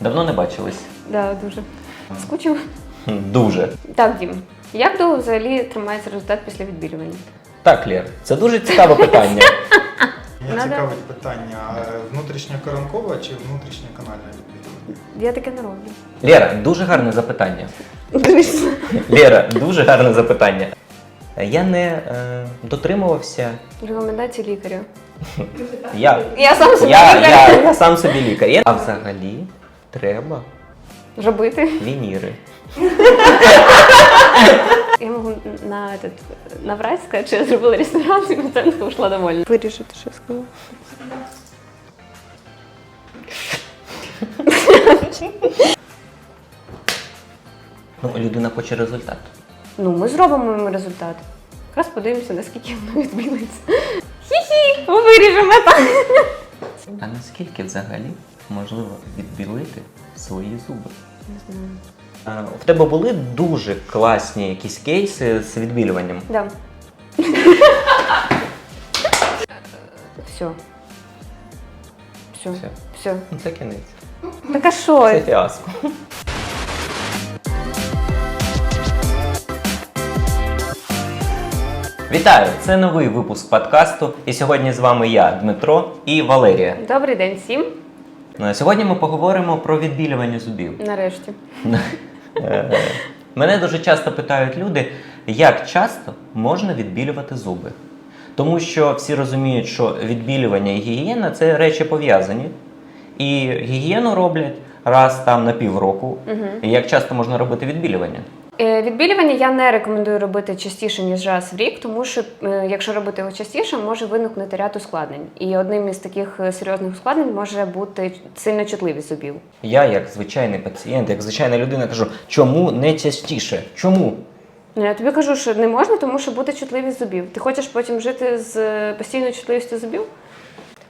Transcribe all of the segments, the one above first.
Давно не бачились. Да, дуже. Скучив. Дуже. Так, Дім. Як довго взагалі тримається результат після відбілювання? Так, Лєр, це дуже цікаве питання. Мене Надо- цікавить питання, е, внутрішньокоронкова чи внутрішньоканальне відбілювання? Я таке не роблю. Лєра, дуже гарне запитання. Дивись. Лєра, дуже гарне запитання. Я не е, дотримувався. Рекомендації лікаря. Я, Я сам собі я, лікар. я, я сам собі лікар. Я- А взагалі треба Робити. вініри. Я можу на этот, наврать сказати, що я зробила ресторан, і пацієнтка ушла довольна. Вирішити, що я сказала. Ну, людина хоче результат. Ну, ми зробимо йому результат. Якраз подивимося, наскільки воно відбілиться. Хі-хі, виріжемо так. А наскільки взагалі можливо відбілити свої зуби? Не знаю. А, В тебе були дуже класні якісь кейси з відбілюванням. Да. Все. Все. Все. Все. Ну, Це кінець. Так а що? Це фіаско. Вітаю! Це новий випуск подкасту. І сьогодні з вами я, Дмитро і Валерія. Добрий день всім. Е, Сьогодні ми поговоримо про відбілювання зубів. Нарешті. Е, Мене дуже часто питають люди, як часто можна відбілювати зуби. Тому що всі розуміють, що відбілювання і гігієна це речі пов'язані. І гігієну роблять раз там на півроку. І як часто можна робити відбілювання? Е, Відбілювання я не рекомендую робити частіше, ніж раз в рік, тому що е, якщо робити його частіше, може виникнути ряд ускладнень. І одним із таких е, серйозних ускладнень може бути сильна чутливість зубів. Я, як звичайний пацієнт, як звичайна людина, кажу, чому не частіше? Чому? Ну, я тобі кажу, що не можна, тому що буде чутливість зубів. Ти хочеш потім жити з постійною чутливістю зубів?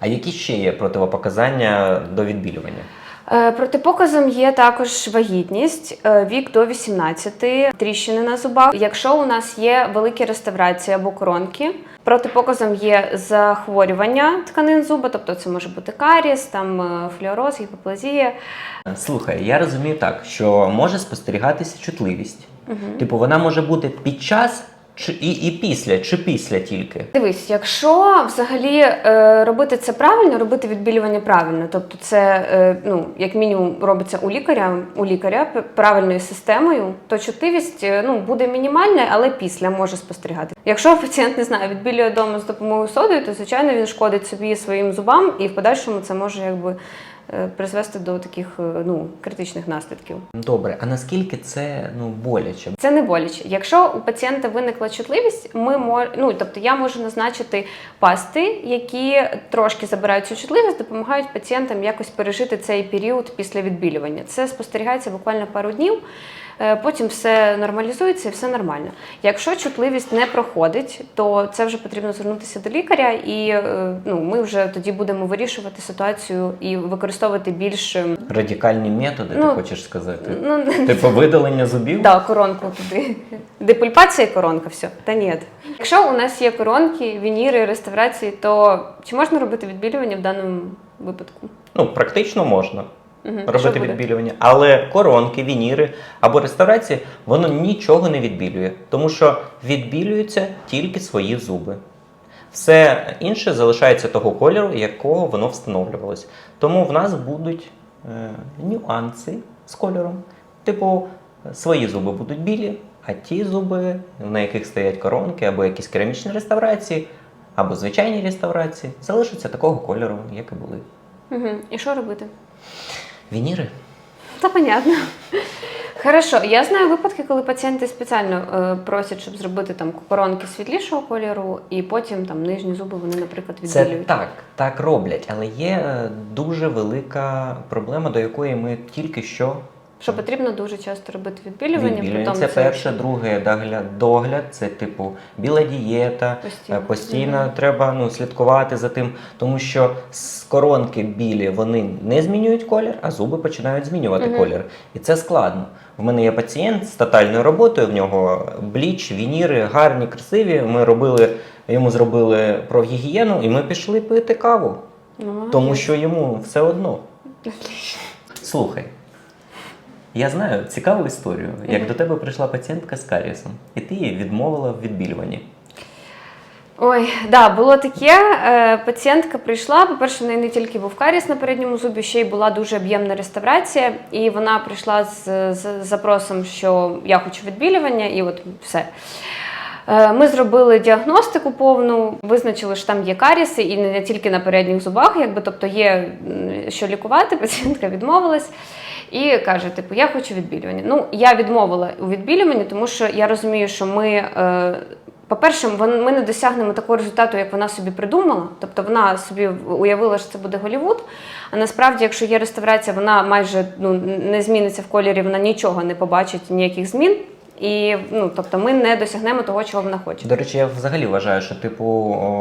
А які ще є противопоказання до відбілювання? Е, Протипоказом є також вагітність, е, вік до 18, тріщини на зубах. Якщо у нас є великі реставрації або коронки, протипоказом є захворювання тканин зуба, тобто це може бути каріс, там е, флюороз, гіпоплазія. Слухай, я розумію так, що може спостерігатися чутливість. Типу, вона може бути під час чи і, і після, чи після тільки. Дивись, якщо взагалі е, робити це правильно, робити відбілювання правильно, тобто це е, ну як мінімум робиться у лікаря, у лікаря правильною системою, то чутливість е, ну буде мінімальна, але після може спостерігати. Якщо пацієнт не знає, відбілює вдома з допомогою содою, то звичайно він шкодить собі своїм зубам, і в подальшому це може якби призвести до таких е, ну критичних наслідків. Добре, а наскільки це ну боляче? Це не боляче. Якщо у пацієнта виникла чутливість, ми мож... ну, тобто я можу назначити пасти, які трошки забирають цю чутливість, допомагають пацієнтам якось пережити цей період після відбілювання. Це спостерігається буквально пару днів. Е, Потім все нормалізується і все нормально. Якщо чутливість не проходить, то це вже потрібно звернутися до лікаря, і е, ну, ми вже тоді будемо вирішувати ситуацію і використовувати більш ем, Радикальні методи, Ну, ти хочеш сказати? ну, Типу видалення зубів? Да, коронку туди. Депульпація коронка, все. Та ні. Якщо у нас є коронки, вініри, реставрації, то чи можна робити відбілювання в даному випадку? Ну, практично можна. Що робити буде? відбілювання. Але коронки, вініри або реставрації, воно нічого не відбілює, тому що відбілюються тільки свої зуби. Все інше залишається того кольору, якого воно встановлювалось. Тому в нас будуть е, нюанси з кольором. Типу, свої зуби будуть білі, а ті зуби, на яких стоять коронки, або якісь керамічні реставрації, або звичайні реставрації, залишаться такого кольору, як і були. Угу. І що робити? Вініри? Та понятно. Хорошо, я знаю випадки, коли пацієнти спеціально е, просять, щоб зробити там коронки світлішого кольору, і потім там нижні зуби вони, наприклад, Це так, так роблять, але є е, дуже велика проблема, до якої ми тільки що Що потрібно дуже часто робити відбілювання, відбілюємо. притом Це перше, друге догляд, догляд, це типу біла дієта. Постійно. Постійно, постійно треба ну, слідкувати за тим, тому що з коронки білі вони не змінюють колір, а зуби починають змінювати Мгм. колір. І це складно. В мене є пацієнт з тотальною роботою. В нього бліч, вініри, гарні, красиві. Ми робили йому зробили про гігієну, і ми пішли пити каву. Ну, Тому що йому все одно. Слухай, Я знаю цікаву історію, як до тебе прийшла пацієнтка з карієсом, і ти її відмовила в відбілюванні. Ой, да, було таке. Е, пацієнтка прийшла. По-перше, в неї не тільки був каріс на передньому зубі, ще й була дуже об'ємна реставрація. І вона прийшла з, з запросом, що я хочу відбілювання, і от все. Е, Ми зробили діагностику повну, визначили, що там є каріси, і не тільки на передніх зубах, якби тобто є що лікувати. Пацієнтка відмовилась і каже: типу, я хочу відбілювання. Ну, я відмовила у відбілюванні, тому що я розумію, що ми. е, По-перше, ми не досягнемо такого результату, як вона собі придумала. Тобто вона собі уявила, що це буде Голівуд. А насправді, якщо є реставрація, вона майже ну, не зміниться в кольорі, вона нічого не побачить, ніяких змін. І ну, тобто ми не досягнемо того, чого вона хоче. До речі, я взагалі вважаю, що типу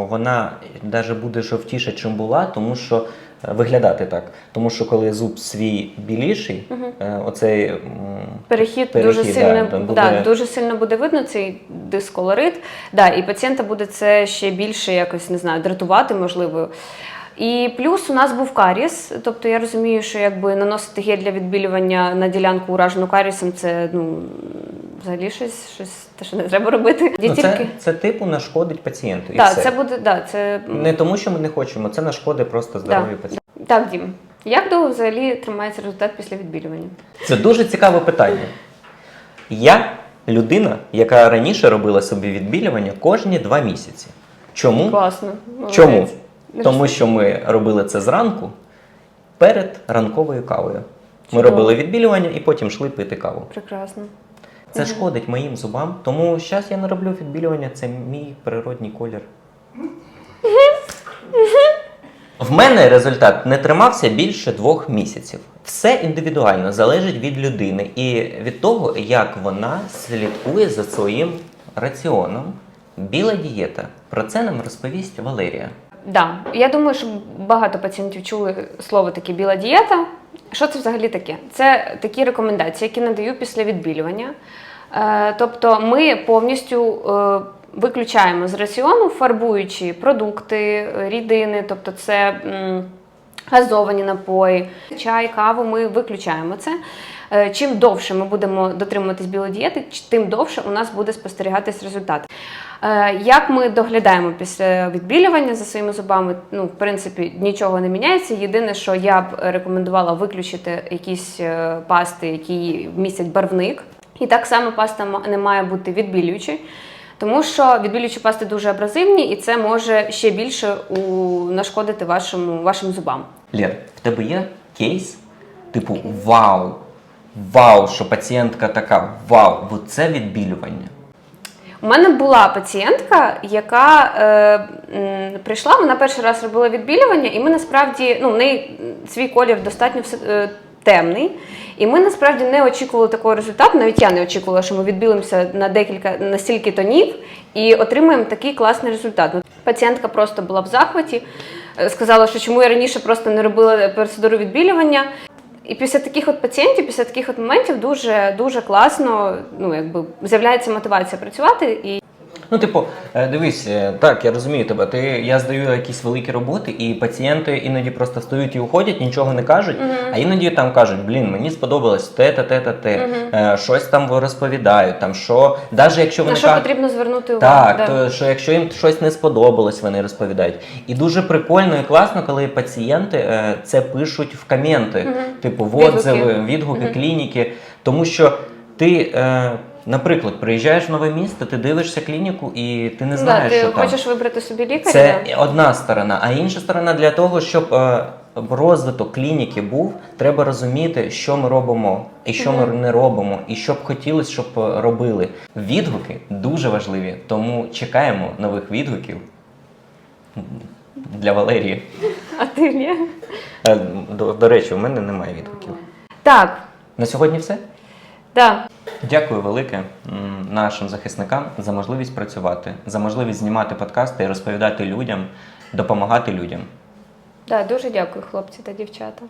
вона навіть буде жовтіше, чим була, тому що е, виглядати так. Тому що коли зуб свій біліший, е, оцей Перехід, Перехід, дуже да, сильно буде- да, дуже сильно буде видно цей дисколорит. Да, і пацієнта буде це ще більше якось не знаю, дратувати можливо. І плюс у нас був каріс, тобто я розумію, що якби наносити гель для відбілювання на ділянку уражену карісом, це ну взагалі щось, щось те, що не треба робити. Ну, це, тільки це типу нашкодить пацієнту. І все. це буде да, це Не тому, що ми не хочемо, це нашкодить просто здоров'ю Да. пацієнта. так, Дім. Як довго взагалі тримається результат після відбілювання? Це дуже цікаве питання. Я людина, яка раніше робила собі відбілювання кожні два місяці. Чому? Класно. молодець. Чому? Тому що ми робили це зранку перед ранковою кавою. Ми Чудово. робили відбілювання і потім йшли пити каву. Прекрасно. Це шкодить моїм зубам, тому зараз я не роблю відбілювання, це мій природній колір. В мене результат не тримався більше двох місяців. Все індивідуально залежить від людини і від того, як вона слідкує за своїм раціоном. Біла дієта. Про це нам розповість Валерія. Да, я думаю, що багато пацієнтів чули слово таке біла дієта. Що це взагалі таке? Це такі рекомендації, які надаю після відбілювання. Е, тобто ми повністю е, виключаємо з раціону фарбуючі продукти, рідини, тобто це газовані напої, чай, каву. Ми виключаємо це. Е, Чим довше ми будемо дотримуватись білої дієти, тим довше у нас буде спостерігатись результат. Е, Як ми доглядаємо після відбілювання за своїми зубами? Ну, в принципі, нічого не міняється. Єдине, що я б рекомендувала виключити якісь е, пасти, які містять барвник. І так само паста не має бути відбілюючою, тому що відбілюючі пасти дуже абразивні, і це може ще більше у... нашкодити вашому, вашим зубам. Лєр, в тебе є кейс? Типу, вау! Вау, що пацієнтка така, вау, от це відбілювання. У мене була пацієнтка, яка е, прийшла, вона перший раз робила відбілювання, і ми насправді ну, в неї свій колір достатньо все- е, темний. І ми насправді не очікували такого результату. Навіть я не очікувала, що ми відбілимося на декілька на стільки тонів і отримаємо такий класний результат. Ну, Пацієнтка просто була в захваті, е, сказала, що чому я раніше просто не робила процедуру відбілювання. І після таких от пацієнтів, після таких от моментів дуже дуже класно, ну якби з'являється мотивація працювати і Ну, типу, е, дивись, е, так, я розумію тебе. Ти, я здаю якісь великі роботи, і пацієнти іноді просто встають і уходять, нічого не кажуть, а іноді там кажуть, блін, мені сподобалось те, те, те, те, те. Е, щось там розповідають, там що, навіть якщо вони на що кажуть, потрібно звернути увагу. Так, да. то що якщо їм щось не сподобалось, вони розповідають. І дуже прикольно і класно, коли пацієнти е, це пишуть в коменти, типу в Відгуки. відгуки, клініки. Тому що ти, е, наприклад, приїжджаєш в нове місто, ти дивишся клініку і ти не знаєш, да, ти що там. хочеш вибрати собі лікаря. Це одна сторона, а інша сторона для того, щоб е, розвиток клініки був, треба розуміти, що ми робимо і що ми не робимо, і що б хотілося, щоб е, робили. Відгуки дуже важливі, тому чекаємо нових відгуків для Валерії. А ти ні? Е, До, до речі, у мене немає відгуків. Так, На сьогодні все. да. Дякую велике нашим захисникам за можливість працювати, за можливість знімати подкасти і розповідати людям, допомагати людям. Да, дуже дякую, хлопці та дівчата.